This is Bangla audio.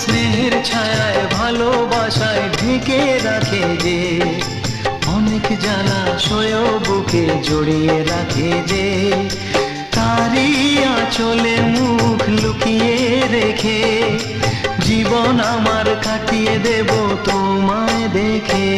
স্নেহের ছায়ায়, ভালোবাসায় ঢেকে রাখে যে, অনেক জ্বালা সয়েও বুকে জড়িয়ে রাখে যে, তারই আঁচলে মুখ লুকিয়ে রেখে, জীবন আমার কাটিয়ে দেব তোমায় দেখে।